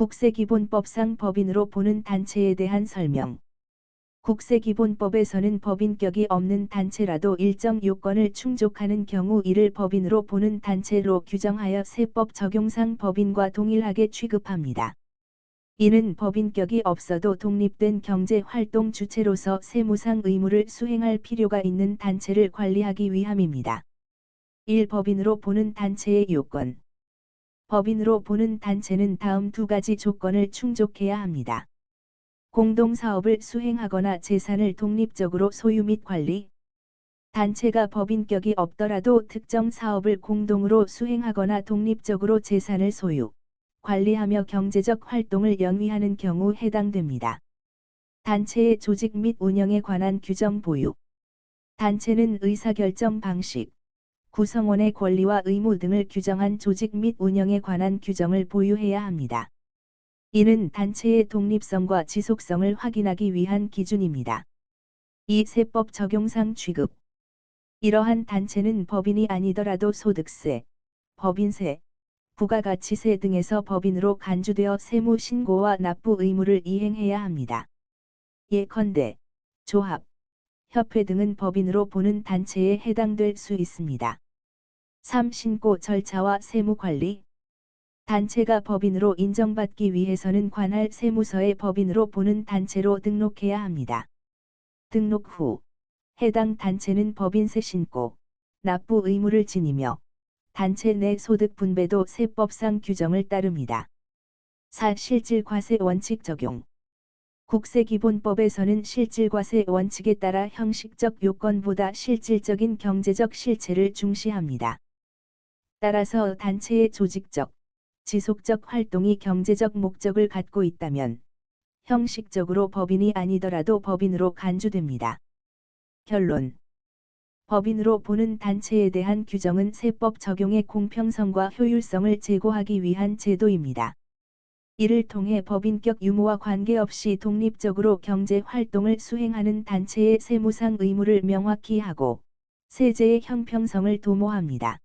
국세기본법상 법인으로 보는 단체에 대한 설명. 국세기본법에서는 법인격이 없는 단체라도 일정 요건을 충족하는 경우 이를 법인으로 보는 단체로 규정하여 세법 적용상 법인과 동일하게 취급합니다. 이는 법인격이 없어도 독립된 경제 활동 주체로서 세무상 의무를 수행할 필요가 있는 단체를 관리하기 위함입니다. 1. 법인으로 보는 단체의 요건 법인으로 보는 단체는 다음 두 가지 조건을 충족해야 합니다. 공동사업을 수행하거나 재산을 독립적으로 소유 및 관리, 단체가 법인격이 없더라도 특정 사업을 공동으로 수행하거나 독립적으로 재산을 소유, 관리하며 경제적 활동을 영위하는 경우 해당됩니다. 단체의 조직 및 운영에 관한 규정 보유. 단체는 의사결정 방식, 구성원의 권리와 의무 등을 규정한 조직 및 운영에 관한 규정을 보유해야 합니다. 이는 단체의 독립성과 지속성을 확인하기 위한 기준입니다. 이 세법 적용상 취급. 이러한 단체는 법인이 아니더라도 소득세, 법인세, 부가가치세 등에서 법인으로 간주되어 세무 신고와 납부 의무를 이행해야 합니다. 예컨대 조합, 협회 등은 법인으로 보는 단체에 해당될 수 있습니다. 3. 신고 절차와 세무 관리 단체가 법인으로 인정받기 위해서는 관할 세무서에 법인으로 보는 단체로 등록해야 합니다. 등록 후 해당 단체는 법인세 신고, 납부 의무를 지니며 단체 내 소득 분배도 세법상 규정을 따릅니다. 4. 실질 과세 원칙 적용 국세기본법에서는 실질과세 원칙에 따라 형식적 요건보다 실질적인 경제적 실체를 중시합니다. 따라서 단체의 조직적, 지속적 활동이 경제적 목적을 갖고 있다면 형식적으로 법인이 아니더라도 법인으로 간주됩니다. 결론 법인으로 보는 단체에 대한 규정은 세법 적용의 공평성과 효율성을 제고하기 위한 제도입니다. 이를 통해 법인격 유무와 관계없이 독립적으로 경제 활동을 수행하는 단체의 세무상 의무를 명확히 하고 세제의 형평성을 도모합니다.